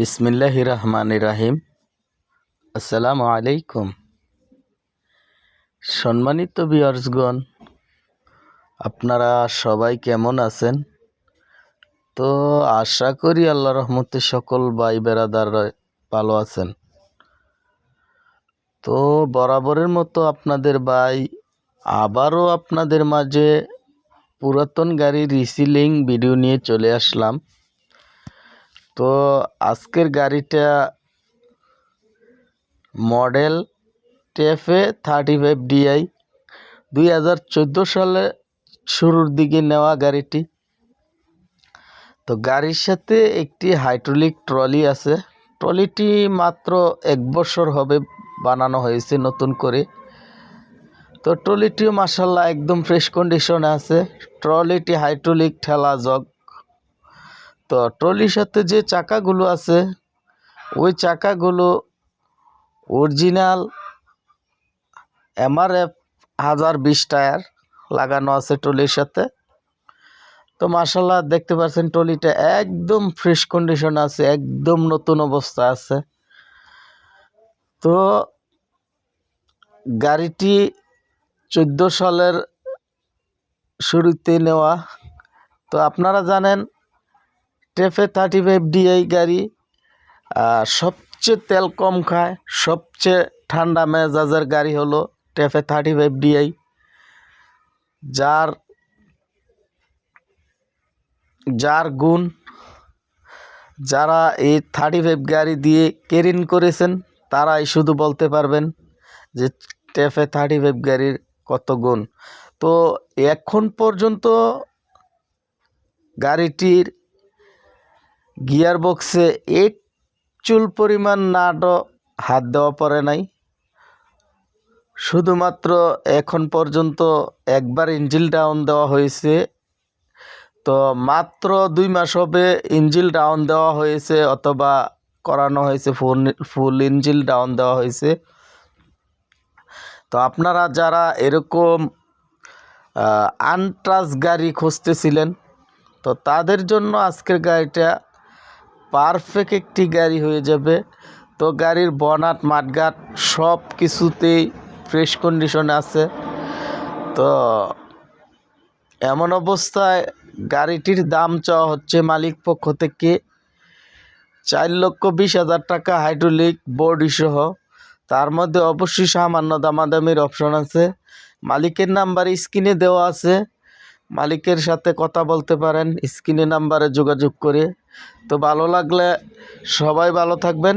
বিসমিল্লাহ রহমান রাহিম আসসালামু আলাইকুম সম্মানিত বিয়ার্সগণ আপনারা সবাই কেমন আছেন? তো আশা করি আল্লাহ রহমতে সকল ভাই বেড়াদার ভালো আছেন। তো বরাবরের মতো আপনাদের ভাই আবারও আপনাদের মাঝে পুরাতন গাড়ির রিসিলিং ভিডিও নিয়ে চলে আসলাম। তো আজকের গাড়িটা model TAFE thirty five DI দুই হাজার চোদ্দ সালে শুরুর দিকে নেওয়া গাড়িটি। তো গাড়ির সাথে একটি হাইড্রোলিক ট্রলি আছে। ট্রলিটি মাত্র এক বছর হবে বানানো হয়েছে নতুন করে। তো ট্রলিটিও মাসাল্লাহ একদম ফ্রেশ কন্ডিশনে আছে। ট্রলিটি হাইড্রোলিক ঠেলা জগ তো ট্রলির সাথে যে চাকাগুলো আছে, ওই চাকাগুলো অরিজিনাল এমআরএফ হাজার বিশ টায়ার লাগানো আছে ট্রলির সাথে। তো মার্শাল্লাহ দেখতে পাচ্ছেন ট্রলিটা একদম ফ্রেশ কন্ডিশন আছে, একদম নতুন অবস্থা আছে। তো গাড়িটি চোদ্দ সালের শুরুতে নেওয়া। তো আপনারা জানেন টেফে থার্টি ফাইভ ডিআই গাড়ি সবচেয়ে তেল কম খায়, সবচেয়ে ঠান্ডা মেজাজের গাড়ি হলো টেফে থার্টি ফাইভ ডিআই যার যার গুণ, যারা এই থার্টি ফাইভ গাড়ি দিয়ে কেরিন করেছেন, তারাই শুধু বলতে পারবেন যে টেফে থার্টি ফাইভ গাড়ির কত গুণ। তো এখন পর্যন্ত গাড়িটির গিয়ার বক্সে এক চুল পরিমাণ নাটও হাত দেওয়া পড়ে নাই। শুধুমাত্র এখন পর্যন্ত একবার ইঞ্জিল ডাউন দেওয়া হয়েছে। তো মাত্র দুই মাস হবে ইঞ্জিল ডাউন দেওয়া হয়েছে অথবা করানো হয়েছে ফুল ফুল ইঞ্জিল ডাউন দেওয়া হয়েছে। তো আপনারা যারা এরকম আনট্রাস গাড়ি খুঁজতেছিলেন, তো তাদের জন্য আজকের গাড়িটা পারফেক্ট একটি গাড়ি হয়ে যাবে। তো গাড়ির বনাট, মাঠঘাট সব কিছুতেই ফ্রেশ কন্ডিশনে আছে। তো এমন অবস্থায় গাড়িটির দাম চাওয়া হচ্ছে মালিক পক্ষ থেকে চার লক্ষ বিশ হাজার টাকা হাইড্রোলিক বডি সহ। তার মধ্যে অবশ্যই সামান্য দামাদামির অপশন আছে। মালিকের নাম্বার স্ক্রিনে দেওয়া আছে। মালিকের সাথে কথা বলতে পারেন স্ক্রিনে নাম্বারে যোগাযোগ করে। তো ভালো লাগলে সবাই ভালো থাকবেন।